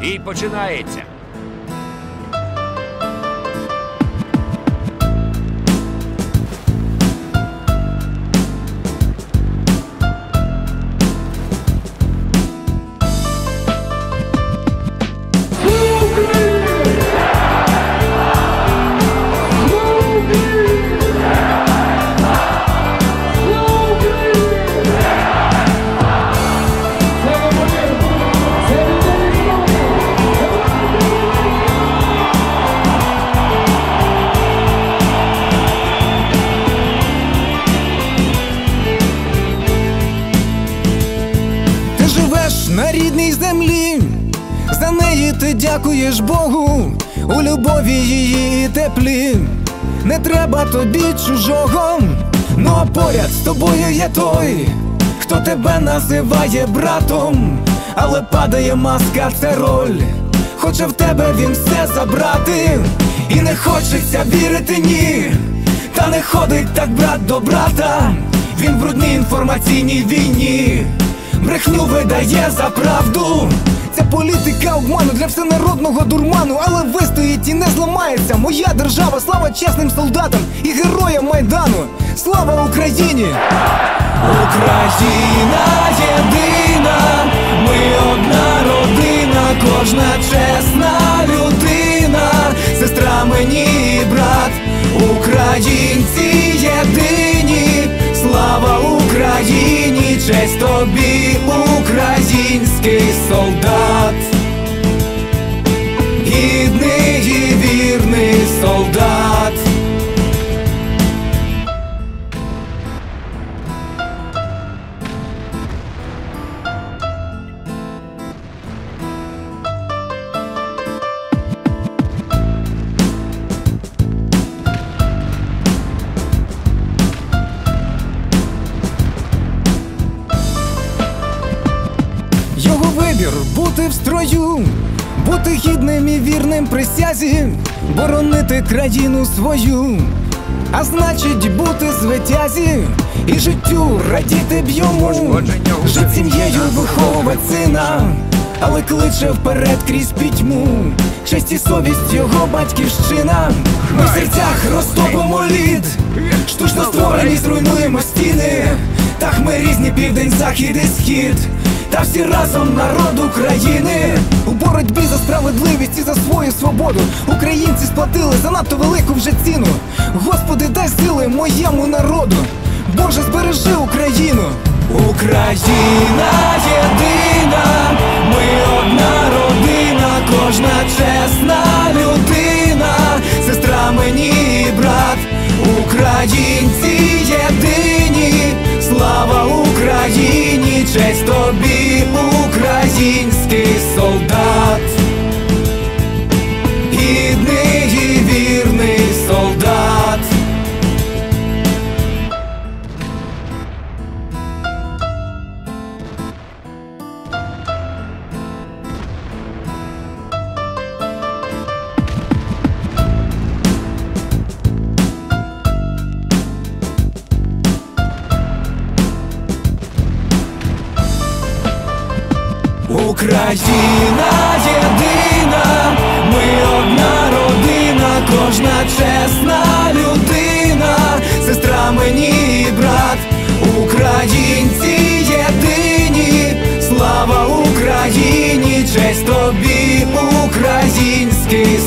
Бій починається. Неї ти дякуєш Богу, у любові її і теплі. Не треба тобі чужого, ну а поряд з тобою є той, хто тебе називає братом, але падає маска, це роль. Хоче в тебе він все забрати, і не хочеться вірити ні. Та не ходить так брат до брата, він в брудній інформаційній війні брехню видає за правду. Політика обману для всенародного дурману, але вистоїть і не зламається. Моя держава, слава чесним солдатам і героям майдану. Слава Україні! Україна єдина, ми одна родина, кожна чесна людина, сестра мені і брат, українці єдині, слава Україні, честь тобі, український солдат, гідний і вірний солдат. Вибір бути в строю, бути гідним і вірним присязі, боронити країну свою, а значить бути звитязі і життю радіти б йому, жить сім'єю виховувати сина, але кличе вперед крізь пітьму. Честь і совість його батьківщина. Ми в серцях розтопимо лід, штучно створені, зруйнуємо стіни. Так ми різні південь, захід і схід. Та всі разом народ України у боротьбі за справедливість і за свою свободу. Українці сплатили занадто велику вже ціну. Господи, дай сили моєму народу. Боже, збережи Україну. Україна єдина, ми одна родина, кожна чесна людина, сестра мені і брат, українці гідний і вірний солдат. Україна єдина, ми одна родина, Кожна чесна людина, сестра мені і брат, українці єдині, слава Україні, честь тобі, український.